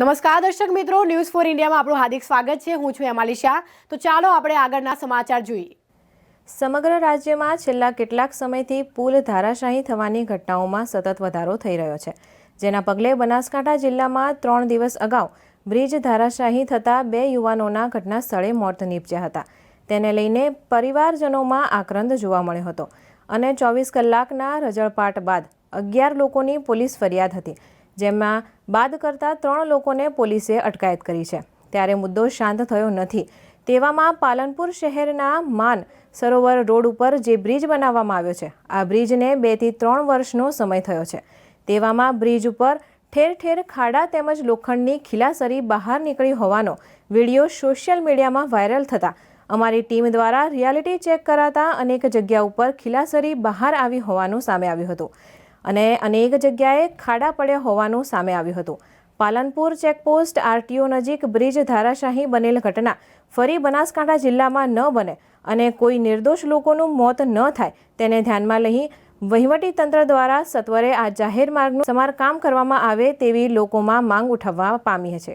નમસ્કાર દર્શક મિત્રો ન્યૂઝ ફોર ઇન્ડિયામાં આપણું હાર્દિક સ્વાગત છે. હું છું એમાલી શાહ. તો ચાલો આપણે આગળના સમાચાર જોઈએ. સમગ્ર રાજ્યમાં છેલ્લા કેટલાક સમયથી પુલ ધારાશાહી થવાની ઘટનાઓમાં સતત વધારો થઈ રહ્યો છે. જેના પગલે બનાસકાંઠા જિલ્લામાં ત્રણ દિવસ અગાઉ બ્રિજ ધારાશાહી થતાં બે યુવાનોના ઘટના સ્થળે મોત નીપજ્યા હતા. તેને લઈને પરિવારજનોમાં આક્રંદ જોવા મળ્યો હતો અને ચોવીસ કલાકના રજળપાટ બાદ અગિયાર લોકોની પોલીસ ફરિયાદ હતી, જેમાં બાદ કરતા ત્રણ લોકોને પોલીસે અટકાયત કરી છે. ત્યારે મુદ્દો શાંત થયો નથી. તેવામાં પાલનપુર શહેરના માન સરોવર રોડ ઉપર જે બ્રિજ બનાવવામાં આવ્યો છે, આ બ્રિજને બેથી ત્રણ વર્ષનો સમય થયો છે. તેવામાં બ્રિજ ઉપર ઠેર ઠેર ખાડા તેમજ લોખંડની ખીલાસરી બહાર નીકળી હોવાનો વીડિયો સોશિયલ મીડિયામાં વાયરલ થતા અમારી ટીમ દ્વારા રિયાલિટી ચેક કરાતા અનેક જગ્યા ઉપર ખીલાસરી બહાર આવી હોવાનું સામે આવ્યું હતું. અને અનેક જગ્યાએ ખાડા પડ્યા હોવાનું સામે આવ્યું હતું. પાલનપુર ચેકપોસ્ટ આરટીઓ નજીક બ્રિજ ધારાશાહી બનેલ ઘટના ફરી બનાસકાંઠા જિલ્લામાં ન બને અને કોઈ નિર્દોષ લોકોનું મોત ન થાય તેને ધ્યાનમાં લઈ વહીવટી તંત્ર દ્વારા સત્વરે આ જાહેર માર્ગનું સમારકામ કરવામાં આવે તેવી લોકોમાં માંગ ઉઠાવવા પામી છે.